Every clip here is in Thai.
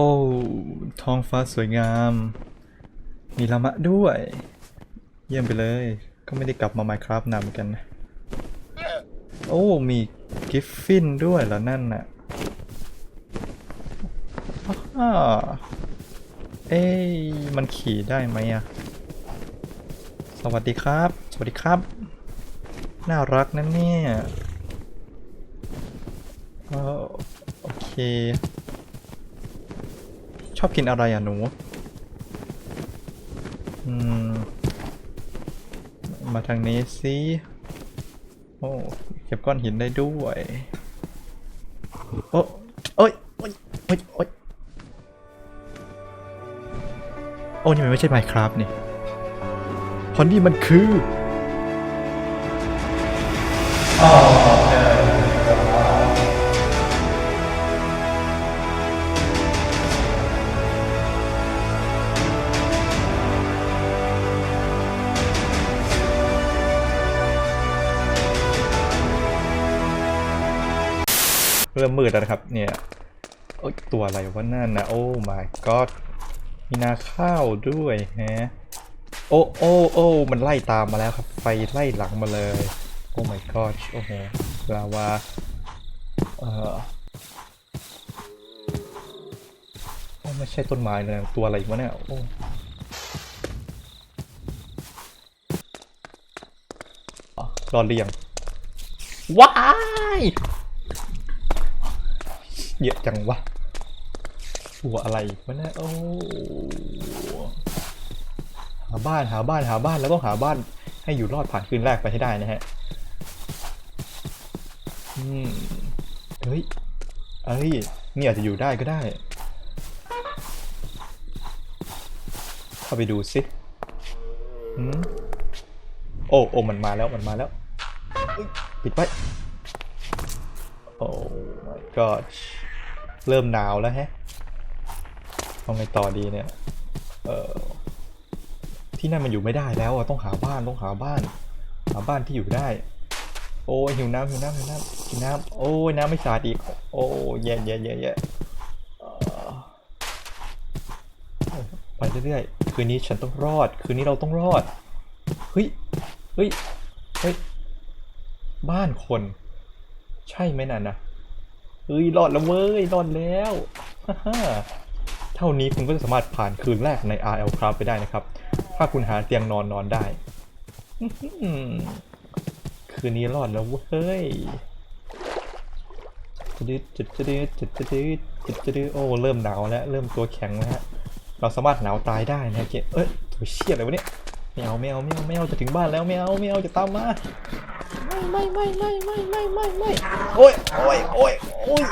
อ้ท้องฟ้าสวยงาม มีละมะด้วย เยี่ยมไปเลย ก็ไม่ได้กลับมา Minecraft นานเหมือนกันนะโอ้ มีกิฟฟินด้วยแล้วนั่นน่ะเอ้ยมันขี่ได้ไหมอะสวัสดีครับ สวัสดีครับ น่ารักนะเนี่ยเอ่อโอเค ชอบกินอะไรอะหนูอืมมาทางนี้สิโอ้เก็บก้อนหินได้ด้วยโอ้โอ้ยโอ้ยโอ้ยโอ้ยโอ้นี่มันไม่ใช่ Minecraft นี่พราะนี่มันคือ เริ่มมืดแล้วนะครับ เนี่ยโอ้ยตัวอะไรวะนั่นนะโอ้ my god มีนาข้าวด้วยแฮะโอ้โอ้โอ้มันไล่ตามมาแล้วครับ ไฟไล่หลังมาเลย โอ้ my god โอ้โหลาวาเออโอ้ไม่ใช่ต้นไม้เลยตัวอะไรวะเนี่ยโอ้อ๋อรอเรียงว้าย เยอะจังวะตัวอะไรวะเนี่ยโอ้หาบ้านหาบ้านหาบ้านแล้วต้องหาบ้านให้อยู่รอดผ่านคืนแรกไปให้ได้นะฮะอืมเฮ้ยเอ้ยนี่อาจจะอยู่ได้ก็ได้ เข้าไปดูสิอืมโอ้โอ้มันมาแล้วมันมาแล้วปิดไปโอ้ my god เริ่มหนาวแล้วแฮะเอาไงต่อดีเนี่ย เออที่นั่นมันอยู่ไม่ได้แล้วอะต้องหาบ้านต้องหาบ้าน หาบ้านที่อยู่ได้ โอ้ยหิวน้ำหิวน้ำหิวน้ำกินน้ำโอ้ยน้ำไม่สะอาดอีก โอ้แย่แย่แย่แย่ไปเรื่อยๆคืนนี้ฉันต้องรอด คืนนี้เราต้องรอดเฮ้ยเฮ้ยเฮ้ยบ้านคน ใช่ไหมนั่นนะ เฮ้ยรอดแล้วเว้ยรอดแล้วเท่านี้คุณก็จะสามารถผ่านคืนแรกใน RL Craft ไปได้นะครับ ถ้าคุณหาเตียงนอนนอนได้ คืนนี้รอดแล้วเว้ยจะดืดจะจดืดจะจดืดจะดืดโอ้เริ่มหนาวแล้ว เริ่มตัวแข็งแล้วเราสามารถหนาวตายได้นะเจ๊เอ้ยตัวเชี่ยอะไรวะเนี่ยไม่เอาไม่เอาไม่เอาไม่เอาจะถึงบ้านแล้วไม่เอาไม่เอาจะตามมา ไม่ไม่ไม่ไม่ไม่ไม่ไม่ไม่โอ้ยโอ้ยโอ้ยโอ้ย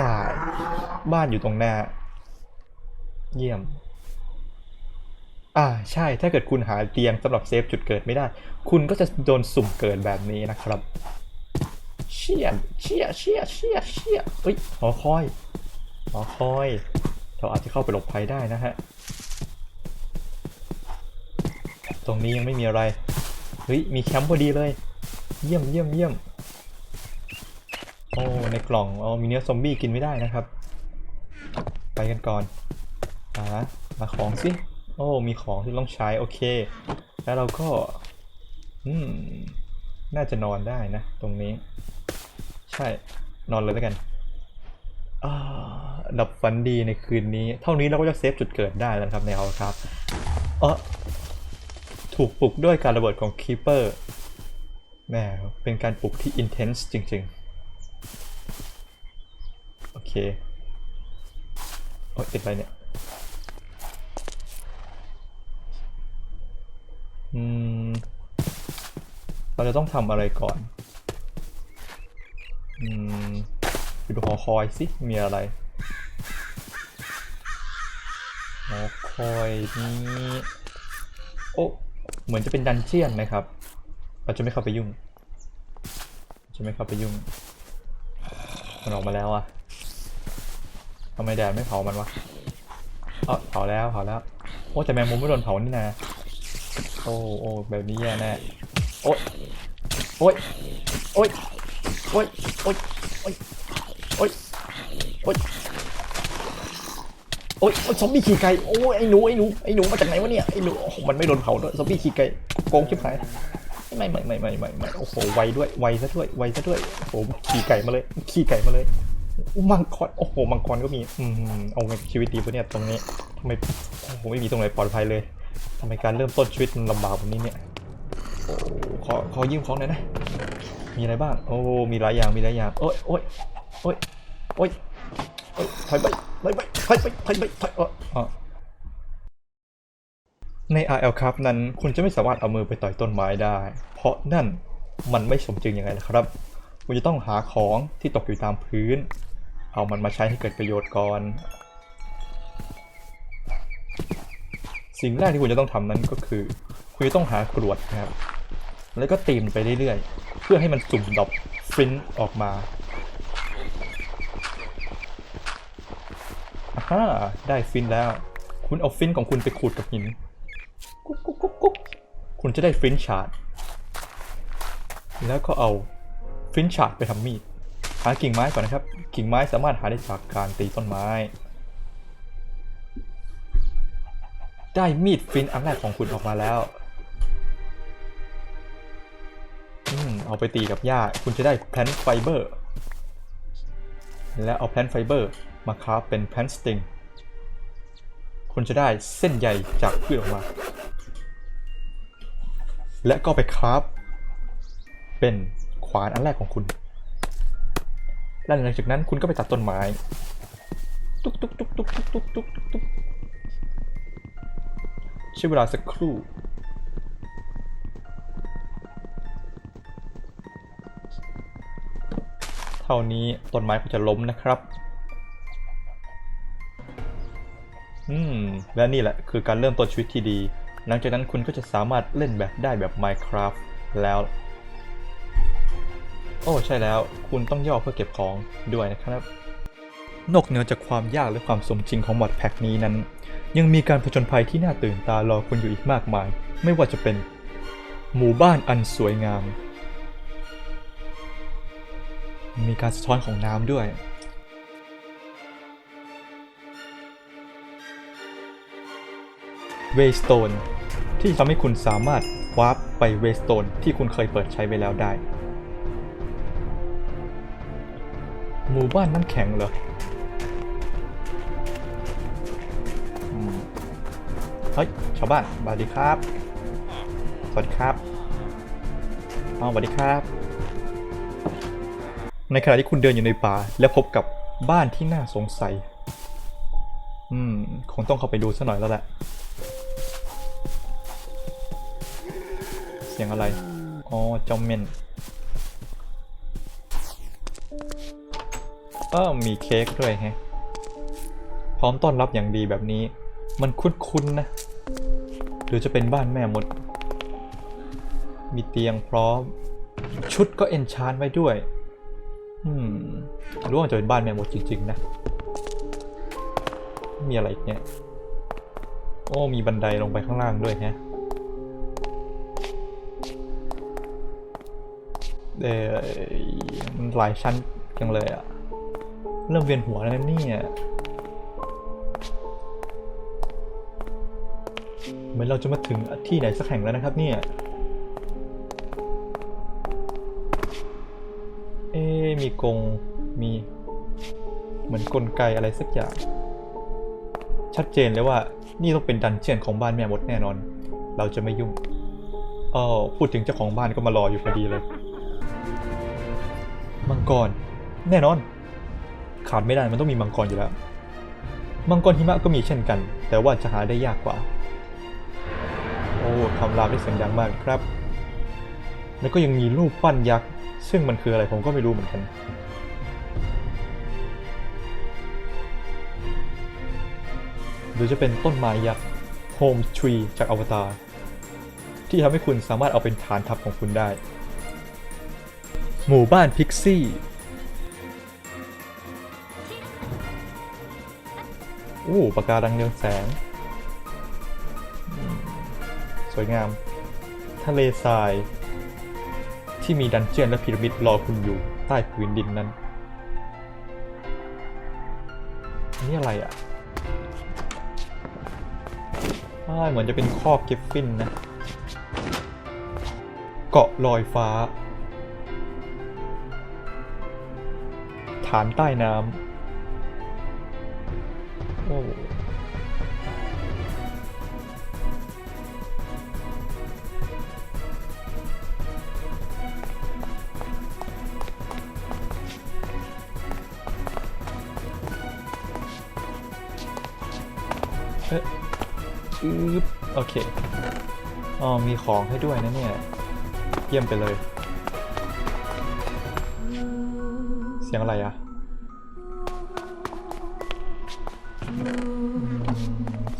ตายบ้านอยู่ตรงหน้า เยี่ยม อ่าใช่ถ้าเกิดคุณหาเตียงสำหรับเซฟจุดเกิดไม่ได้ คุณก็จะโดนสุ่มเกิดแบบนี้นะครับ เชี่ยเชี่ยเชี่ยเชี่ยเชี่ยเฮ้ยหอคอยหอคอย เราอาจจะเข้าไปหลบภัยได้นะฮะตรงนี้ยังไม่มีอะไร เฮ้ย มีแคมป์พอดีเลย เยี่ยมเยี่ยมเยี่ยมโอ้ ในกล่องอ๋อมีเนื้อซอมบี้กินไม่ได้นะครับ ไปกันก่อนหาหาของสิ โอ้ มีของที่ต้องใช้ โอเค แล้วเราก็ อืม น่าจะนอนได้นะ ตรงนี้ ใช่ นอนเลยแล้วกันอ่าดับฝันดีในคืนนี้ เท่านี้เราก็จะเซฟจุดเกิดได้แล้วครับในเอาครับ เออ ถูกปลุกด้วยการระเบิดของคีเปอร์แหมเป็นการปลุกที่ intense จริงๆ โอเค โอ้ยติดอะไรเนี่ย อืม เราจะต้องทำอะไรก่อน อืมไปดูหอคอยสิ มีอะไรหอคอยนี้ โอ้ เหมือนจะเป็นดันเจียนนะครับเราจะไม่เข้าไปยุ่ง จะไม่เข้าไปยุ่ง มันออกมาแล้วอะทำไมแดดไม่เผามันวะเออเผาแล้วเผาแล้ว โอ้แต่แมงมุมไม่โดนเผานี่นะ โอ้โอ้แบบนี้แย่แน่ โอ๊ยโอ๊ยโอ๊ยโอ๊ยโอ๊ยโอ๊ยโอ๊ยโอ๊ย อ๊ยโอ๊ยซอมบี้ขี่ไก่โอ้ยไอ้หนูไอ้หนูไอ้หนูมาจากไหนวะเนี่ยไอ้หนูโอ้โหมันไม่โดนเผาด้วยซอมบี้ขี่ไก่โกงชิบหายไม่ไม่ไม่ไม่ไม่ไม่โอ้โหไวด้วยไวซะด้วยไวซะด้วยโอ้โหขี่ไก่มาเลยขี่ไก่มาเลยอุ๊ยมังกรโอ้โหมังกรก็มีอืมเอาไงชีวิตดีปะเนี่ยตรงนี้ทำไมโอ้โหไม่มีตรงไหนปลอดภัยเลยทำไมการเริ่มต้นชีวิตมันลำบากแบบนี้เนี่ยโอ้ขอขอยืมของหน่อยนะมีอะไรบ้างโอ้มีหลายอย่างมีหลายอย่างโอ้ยโอ้ยโอ้ยโอ้ยโอ้ย ถอยไปถอยไปถอยไปถอยไปถอยเอใน RL ครับนั้นคุณจะไม่สามารถเอามือไปต่อยต้นไม้ได้ เพราะนั่นมันไม่สมจริงยังไงล่ะครับ คุณจะต้องหาของที่ตกอยู่ตามพื้น เอามันมาใช้ให้เกิดประโยชน์ก่อน สิ่งแรกที่คุณจะต้องทำนั้นก็คือ คุณจะต้องหากรวดนะครับ แล้วก็ตีมไปเรื่อยๆ เพื่อให้มันสุ่มดอปฟรินออกมา่า ได้ฟินแล้ว คุณเอาฟินของคุณไปขูดกับหิน กุ๊กกุ๊กกุ๊กกุ๊กคุณจะได้ฟินชาร์ดแล้วก็เอาฟินชาร์ดไปทำมีด หากิ่งไม้ก่อนนะครับ กิ่งไม้สามารถหาได้จากการตีต้นไม้ ได้มีดฟินอันแรกของคุณออกมาแล้วอืมเอาไปตีกับหญ้า คุณจะได้แพลนไฟเบอร์ แล้วเอาแพลนไฟเบอร์ มาคราฟเป็นแพนสติงคุณจะได้เส้นใยจากพืชออกมา และก็ไปคราฟเป็นขวานอันแรกของคุณ และหลังจากนั้นคุณก็ไปตัดต้นไม้ ตุ๊กตุ๊กตุ๊กตุ๊กตุ๊กตุ๊กตุ๊กตุ๊กใช้เวลาสักครู่เท่านี้ต้นไม้ก็จะล้มนะครับ อืม และนี่แหละคือการเริ่มต้นชีวิตที่ดี หลังจากนั้นคุณก็จะสามารถเล่นแบบได้แบบ Minecraft แล้ว โอ้ใช่แล้ว คุณต้องย่อเพื่อเก็บของด้วยนะครับ นอกเหนือจากความยากและความสมจริงของมอดแพ็กนี้นั้น ยังมีการผจญภัยที่น่าตื่นตารอคุณอยู่อีกมากมาย ไม่ว่าจะเป็น หมู่บ้านอันสวยงาม มีการสะท้อนของน้ำด้วย เวสโตนที่ทำให้คุณสามารถวาร์ปไปเวสโตนที่คุณเคยเปิดใช้ไว้แล้วได้ หมู่บ้านน้ำแข็งเหรอเฮ้ยชาวบ้านสวัสดีครับ สวัสดีครับอ๋อสวัสดีครับ ในขณะที่คุณเดินอยู่ในป่า และพบกับบ้านที่น่าสงสัย อืม คงต้องเข้าไปดูสักหน่อยแล้วแหละ เสียงอะไร อ๋อจ้าเมนเออมีเค้กด้วยแฮะ พร้อมต้อนรับอย่างดีแบบนี้ มันคุ้นๆนะ หรือจะเป็นบ้านแม่มด มีเตียงพร้อม ชุดก็เอนชานไว้ด้วย อืมรู้ว่าจะเป็นบ้านแม่มดจริงๆนะ มีอะไรอีกเนี่ย โอ้มีบันไดลงไปข้างล่างด้วยแฮะ เออมันหลายชั้นจังเลยอะเริ่มเวียนหัวแล้วนะเนี่ยเหมือนเราจะมาถึงที่ไหนสักแห่งแล้วนะครับเนี่ย เอ๊มีกรงมีเหมือนกลไกอะไรสักอย่าง ชัดเจนเลยว่านี่ต้องเป็นดันเจียนของบ้านแม่มดแน่นอน เราจะไม่ยุ่งอ๋อพูดถึงเจ้าของบ้านก็มารออยู่พอดีเลย มังกร แน่นอน ขาดไม่ได้มันต้องมีมังกรอยู่แล้ว มังกรหิมะก็มีเช่นกัน แต่ว่าจะหาได้ยากกว่า โอ้คำรามได้เสียงดังมากครับ แล้วก็ยังมีรูปปั้นยักษ์ ซึ่งมันคืออะไรผมก็ไม่รู้เหมือนกันหรือจะเป็นต้นไม้ยักษ์ Home Tree จากอวตารที่ทำให้คุณสามารถเอาเป็นฐานทัพของคุณได้ หมู่บ้านพิกซี่ อู้ปากการังเรืองแสง สวยงาม ทะเลทราย ที่มีดันเจียนและพีระมิดรอคุณอยู่ใต้พื้นดินนั้น นี่อะไรอะเหมือนจะเป็นคอกกิฟฟินนะ เกาะลอยฟ้าานใต้น้ำโอ้เอ๊ะอืบโอเค อ๋อ มีของให้ด้วยนะเนี่ย เยี่ยมไปเลย เสียงอะไรอะ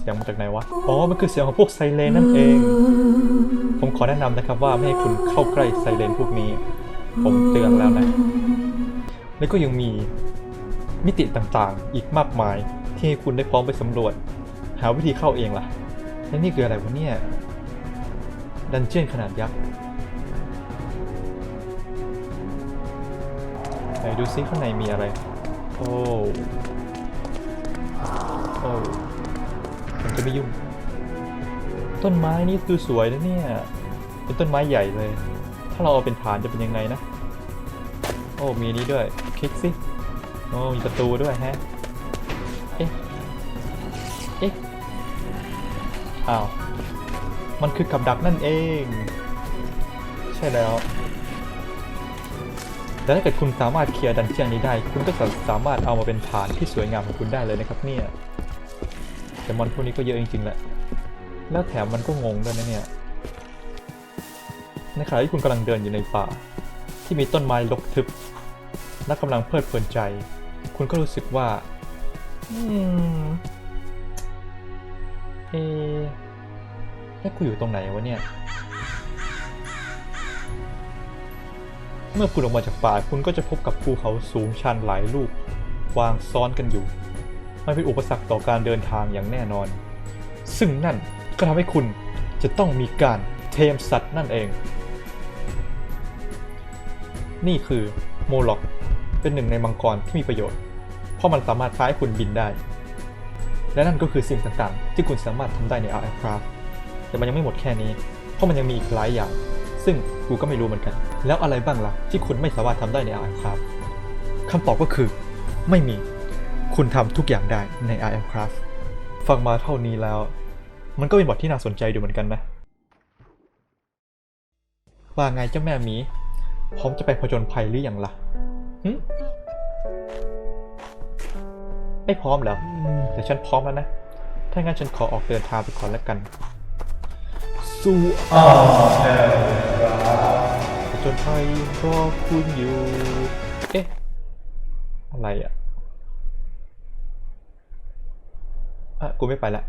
เสียงมาจากไหนวะ อ๋อ มันคือเสียงของพวกไซเรนนั่นเอง ผมขอแนะนำนะครับว่าไม่ให้คุณเข้าใกล้ไซเรนพวกนี้ ผมเตือนแล้วนะ แล้วก็ยังมีมิติต่างๆ อีกมากมายที่ให้คุณได้พร้อมไปสำรวจ หาวิธีเข้าเองล่ะ และนี่คืออะไรวะเนี่ย ดันเจียนขนาดยักษ์ไหนดูซิข้างในมีอะไร โอ้ โอ้ผมจะไม่ยุ่ง ต้นไม้นี่ดูสวยนะเนี่ย เป็นต้นไม้ใหญ่เลย ถ้าเราเอาเป็นฐานจะเป็นยังไงนะ โอ้มีนี้ด้วย คลิกสิ โอ้มีประตูด้วยแฮะ เอ๊ะ เอ๊ะ อ้าว มันคือกับดักนั่นเอง ใช่แล้วแต่ถ้าเกิดคุณสามารถเคลียร์ดันเจียนนี้ได้ คุณก็สามารถเอามาเป็นฐานที่สวยงามของคุณได้เลยนะครับเนี่ย แต่มอนพวกนี้ก็เยอะจริงๆแหละ แล้วแถมมันก็งงด้วยนะเนี่ยในขณะที่คุณกำลังเดินอยู่ในป่า ที่มีต้นไม้รกทึบและกำลังเพลิดเพลินใจ คุณก็รู้สึกว่า อืม เอแล้วกูอยู่ตรงไหนวะเนี่ย เมื่อคุณออกมาจากป่าคุณก็จะพบกับภูเขาสูงชันหลายลูก วางซ้อนกันอยู่ มันเป็นอุปสรรคต่อการเดินทางอย่างแน่นอน ซึ่งนั่นก็ทำให้คุณจะต้องมีการเทมสัตว์นั่นเอง นี่คือโมล็อกเป็นหนึ่งในมังกรที่มีประโยชน์ เพราะมันสามารถพาให้คุณบินได้ และนั่นก็คือสิ่งต่างๆ ที่คุณสามารถทำได้ใน Art Craft แต่มันยังไม่หมดแค่นี้ เพราะมันยังมีอีกหลายอย่าง ซึ่งกูก็ไม่รู้เหมือนกัน แล้วอะไรบ้างล่ะที่คุณไม่สามารถทำได้ใน Art Craft คำตอบก็คือ ไม่มี คุณทำทุกอย่างได้ใน Art Craft ฟังมาเท่านี้แล้ว มันก็เป็นบทที่น่าสนใจดูเหมือนกันนะ ว่าไงเจ้าแม่หมี พร้อมจะไปผจญภัยหรือยังล่ะหึไม่พร้อมเหรอ แต่ฉันพร้อมแล้วนะ ถ้างั้นฉันขอออกเดินทางไปก่อนแล้วกัน สู่อาแอผจญภัยรอคุณอยู่ เอ๊ะ อะไรอะ่ะ อะกูไม่ไปละ